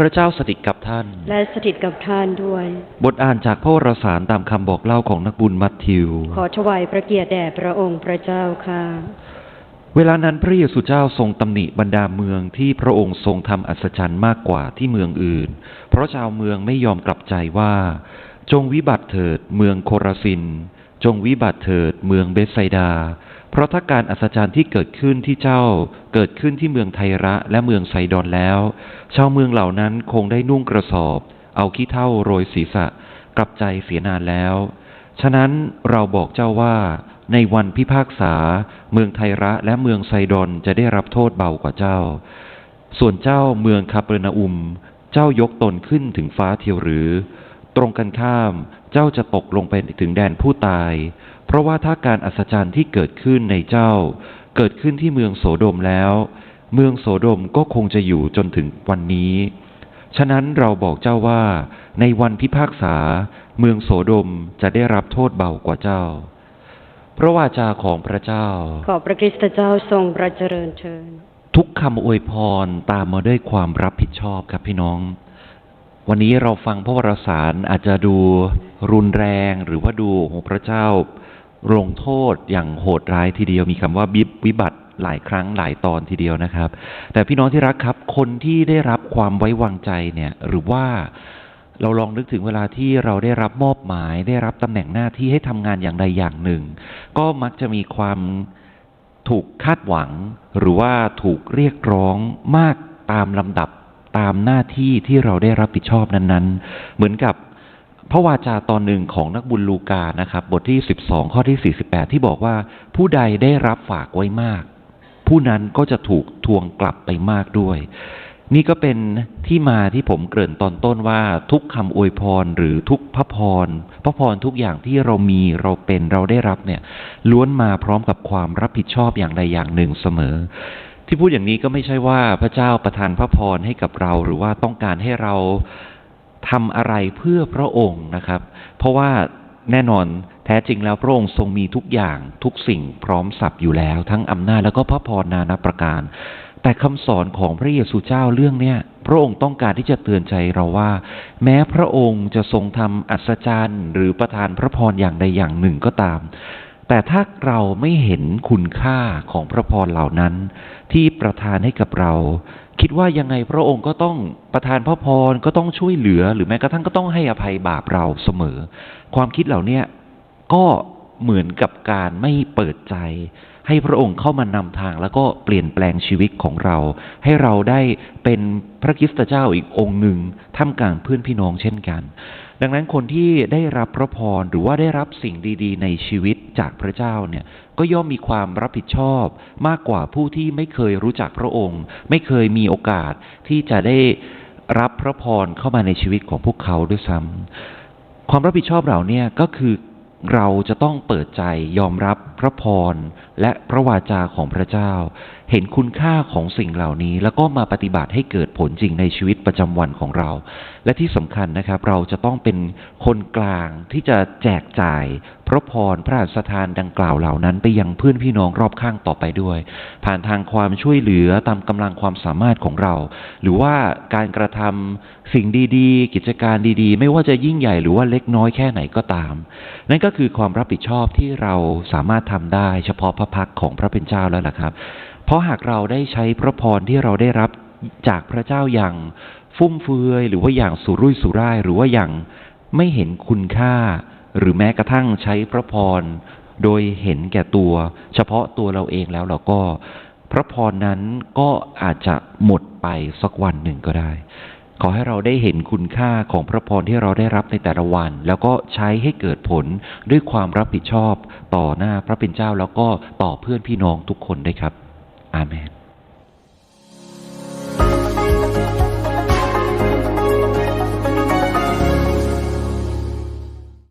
พระเจ้าสถิตกับท่าน และสถิตกับท่านด้วย บทอ่านจากพระวรสารตามคำบอกเล่าของนักบุญมัทธิว ขอถวายพระเกียรติแด่พระองค์พระเจ้าค่ะ เวลานั้นพระเยซูเจ้าทรงตำหนิบรรดาเมืองที่พระองค์ทรงทำอัศจรรย์มากกว่าที่เมืองอื่น เพราะชาวเมืองไม่ยอมกลับใจว่า จงวิบัติเถิดเมืองโคราซิน จงวิบัติเถิดเมืองเบธไซดา เพราะถ้าการอัศจรรย์ที่เกิดขึ้นที่เจ้า เกิดขึ้นที่เมืองไทระและเมืองไซดอนแล้ว ชาวเมืองเหล่านั้นคงได้นุ่งกระสอบ เอาขี้เท่าโรยศีรษะ กลับใจเสียนานแล้ว ฉะนั้นเราบอกเจ้าว่า ในวันพิพากษา เมืองไทระและเมืองไซดอนจะได้รับโทษเบากว่าเจ้า ส่วนเจ้าเมืองคาเปอร์นาอุม เจ้ายกตนขึ้นถึงฟ้าเทียวหรือ ตรงกันข้าม เจ้าจะตกลงไปถึงแดนผู้ตาย เพราะว่าถ้าการอัศจรรย์ที่เกิดขึ้นในเจ้า เกิดขึ้นที่เมืองโสโดมแล้ว เมืองโสโดมก็คงจะอยู่จนถึงวันนี้ ฉะนั้นเราบอกเจ้าว่า ในวันพิพากษา เมืองโสโดมจะได้รับโทษเบากว่าเจ้า พระวาจาของพระเจ้า ขอพระคริสตเจ้าทรงประเจริญเทินทุกคำอวยพรตามมาด้วยความรับผิดชอบครับพี่น้อง วันนี้เราฟังพระวรสารอาจจะดูรุนแรงหรือว่าดูโอ้พระเจ้าลงโทษอย่างโหดร้ายทีเดียวมีคำว่าบิบวิบัติหลายครั้งหลายตอนทีเดียวนะครับ แต่พี่น้องที่รักครับ คนที่ได้รับความไว้วางใจเนี่ยหรือว่าเราลองนึกถึงเวลาที่เราได้รับมอบหมาย ได้รับตำแหน่งหน้าที่ให้ทำงานอย่างใดอย่างหนึ่ง ก็มักจะมีความถูกคาดหวัง หรือว่าถูกเรียกร้องมากตามลำดับ ตามหน้าที่ที่เราได้รับผิดชอบนั้นๆ เหมือนกับพระวาจาตอนหนึ่งของนักบุญลูกานะครับ บทที่ 12 ข้อที่ 48 ที่บอกว่า ผู้ใดได้รับฝากไว้มาก ผู้นั้นก็จะถูกทวงกลับไปมากด้วย นี่ก็เป็นที่มาที่ผมเกริ่นตอนต้นว่า ทุกคำอวยพรหรือทุกพระพรพระพรทุกอย่างที่เรามีเราเป็นเราได้รับเนี่ย ล้วนมาพร้อมกับความรับผิดชอบอย่างใดอย่างหนึ่งเสมอ ที่พูดอย่างนี้ก็ไม่ใช่ว่าพระเจ้าประทานพระพรให้กับเราหรือว่าต้องการให้เราทำอะไรเพื่อพระองค์นะครับ เพราะว่าแน่นอนแท้จริงแล้วพระองค์ทรงมีทุกอย่างทุกสิ่งพร้อมสับอยู่แล้ว ทั้งอำนาจแล้วก็พระพรนานาประการ แต่คำสอนของพระเยซูเจ้าเรื่องเนี้ยพระองค์ต้องการที่จะเตือนใจเราว่า แม้พระองค์จะทรงทำอัศจรรย์ หรือประทานพระพรอย่างใดอย่างหนึ่งก็ตาม แต่ถ้าเราไม่เห็นคุณค่าของพระพรเหล่านั้น ที่ประทานให้กับเรา คิดว่ายังไงพระองค์ก็ต้องประทานพระพรก็ต้องช่วยเหลือ หรือแม้กระทั่งก็ต้องให้อภัยบาปเราเสมอ ความคิดเหล่านี้ก็เหมือนกับการไม่เปิดใจ ให้พระองค์เข้ามานำทางแล้วก็เปลี่ยนแปลงชีวิตของเรา ให้เราได้เป็นพระคริสตเจ้าอีกองค์หนึ่งท่ามกลางเพื่อนพี่น้องเช่นกัน ดังนั้นคนที่ได้รับพระพรหรือว่าได้รับสิ่งดีๆ ในชีวิตจากพระเจ้าเนี่ยก็ย่อมมีความรับผิดชอบมากกว่าผู้ที่ไม่เคยรู้จักพระองค์ ไม่เคยมีโอกาสที่จะได้รับพระพรเข้ามาในชีวิตของพวกเขาด้วยซ้ำความรับผิดชอบเราเนี่ยก็คือเราจะต้องเปิดใจยอมรับ พระพรและพระวาจาของพระเจ้า เห็นคุณค่าของสิ่งเหล่านี้ แล้วก็มาปฏิบัติให้เกิดผลจริงในชีวิตประจำวันของเรา และที่สำคัญนะครับ เราจะต้องเป็นคนกลางที่จะแจกจ่ายพระพรพระราชทานดังกล่าวเหล่านั้น ไปยังเพื่อนพี่น้องรอบข้างต่อไปด้วย ผ่านทางความช่วยเหลือตามกำลังความสามารถของเรา หรือว่าการกระทำสิ่งดีๆ กิจการดีๆ ไม่ว่าจะยิ่งใหญ่หรือว่าเล็กน้อยแค่ไหนก็ตาม นั่นก็คือความรับผิดชอบที่เราสามารถทำได้ เฉพาะพระพักของพระเป็นเจ้าแล้วล่ะครับ เพราะหากเราได้ใช้พระพรที่เราได้รับจากพระเจ้าอย่างฟุ่มเฟือย หรือว่าอย่างสุรุ่ยสุร่ายหรือว่าอย่างไม่เห็นคุณค่า หรือแม้กระทั่งใช้พระพรโดยเห็นแก่ตัว เฉพาะตัวเราเองแล้วเราก็ พระพรนั้นก็อาจจะหมดไปสักวันหนึ่งก็ได้ ขอให้เราได้เห็นคุณค่าของพระพรที่เราได้รับในแต่ละวัน แล้วก็ใช้ให้เกิดผลด้วยความรับผิดชอบ ต่อหน้าพระเป็นเจ้าแล้วก็ต่อเพื่อนพี่น้องทุกคนได้ครับ อาเมน